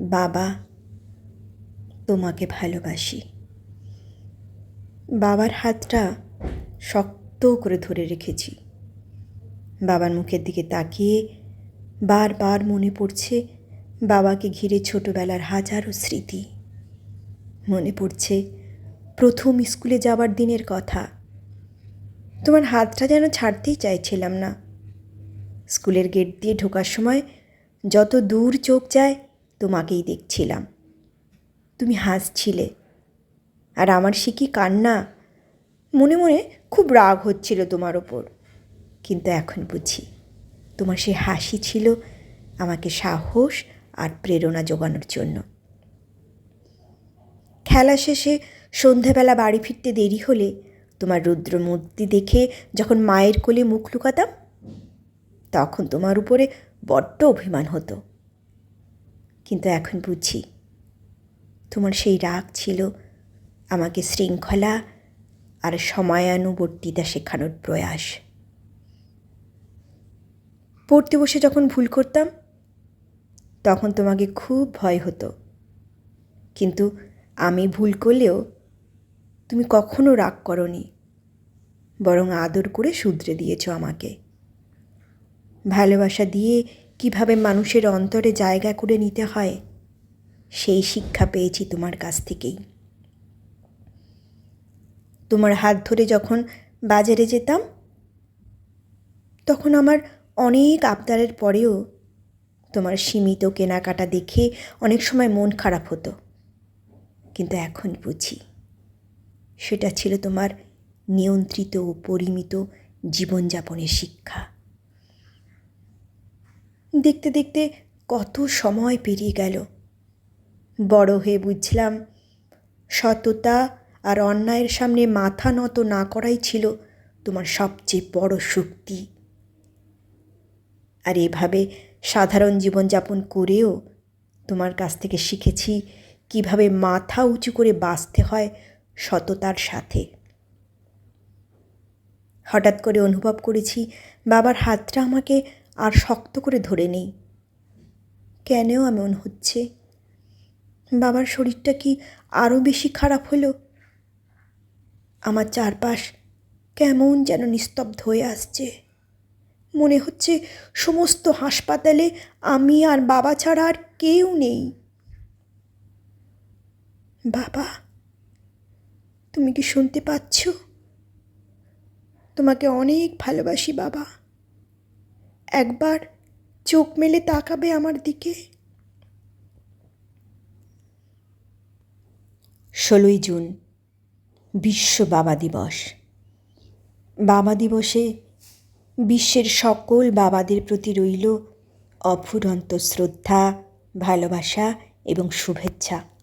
বাবা, তোমাকে ভালোবাসি। বাবার হাতটা শক্ত করে ধরে রেখেছি। বাবার মুখের দিকে তাকিয়ে বারবার মনে পড়ছে বাবাকে ঘিরে ছোটবেলার হাজারো স্মৃতি। মনে পড়ছে প্রথম স্কুলে যাবার দিনের কথা। তোমার হাতটা যেন ছাড়তেই চাইছিলাম না। স্কুলের গেট দিয়ে ঢোকার সময় যত দূর চোখ যায় তোমাকেই দেখছিলাম। তুমি হাসছিলে। আর আমার সে কি কান্না? মনে মনে খুব রাগ হচ্ছিল তোমার ওপর। কিন্তু এখন বুঝি, তোমার সে হাসি ছিল আমাকে সাহস আর প্রেরণা জোগানোর জন্য। খেলা শেষে সন্ধ্যাবেলা বাড়ি ফিরতে দেরি হলে তোমার রুদ্র মূর্তি দেখে যখন মায়ের কোলে মুখ লুকাতাম, তখন তোমার উপরে বড্ড অভিমান হতো। কিন্তু এখন বুঝি। তোমার সেই রাগ ছিল আমাকে শৃঙ্খলা আর সময়ানুবর্তিতা শেখানোর প্রয়াস। পড়তে বসে যখন ভুল করতাম, তখন তোমাকে খুব ভয় হতো। কিন্তু আমি ভুল করলেও তুমি কখনো রাগ করনি, বরং আদর করে শুধরে দিয়েছ আমাকে। ভালোবাসা দিয়ে কীভাবে মানুষের অন্তরে জায়গা করে নিতে হয়, সেই শিক্ষা পেয়েছি তোমার কাছ থেকেই। তোমার হাত ধরে যখন বাজারে যেতাম, তখন আমার অনেক আবদারের পরেও তোমার সীমিত কেনাকাটা দেখে অনেক সময় মন খারাপ হতো। কিন্তু এখন বুঝি, সেটা ছিল তোমার নিয়ন্ত্রিত ও পরিমিত জীবনযাপনের শিক্ষা। দেখতে দেখতে কত সময় পেরিয়ে গেল। বড় হয়ে বুঝলাম সততা আর অন্যায়ের সামনে মাথা নত না করাই ছিল তোমার সবচেয়ে বড় শক্তি। আর এভাবে সাধারণ জীবনযাপন করেও তোমার কাছ থেকে শিখেছি কীভাবে মাথা উঁচু করে বাঁচতে হয় সততার সাথে। হঠাৎ করে অনুভব করেছি বাবার হাতটা আমাকে আর শক্ত করে ধরে নেই। কেনও এমন হচ্ছে? বাবার শরীরটা কি আরও বেশি খারাপ হলো? আমার চারপাশ কেমন যেন নিস্তব্ধ হয়ে আসছে। মনে হচ্ছে সমস্ত হাসপাতালে আমি আর বাবা ছাড়া আর কেউ নেই। বাবা, তুমি কি শুনতে পাচ্ছ? তোমাকে অনেক ভালোবাসি বাবা। একবার চোখ মেলে তাকাবে আমার দিকে? ষোলোই জুন, বিশ্ব বাবা দিবস। বাবা দিবসে বিশ্বের সকল বাবাদের প্রতি রইল অফুরন্ত শ্রদ্ধা, ভালোবাসা এবং শুভেচ্ছা।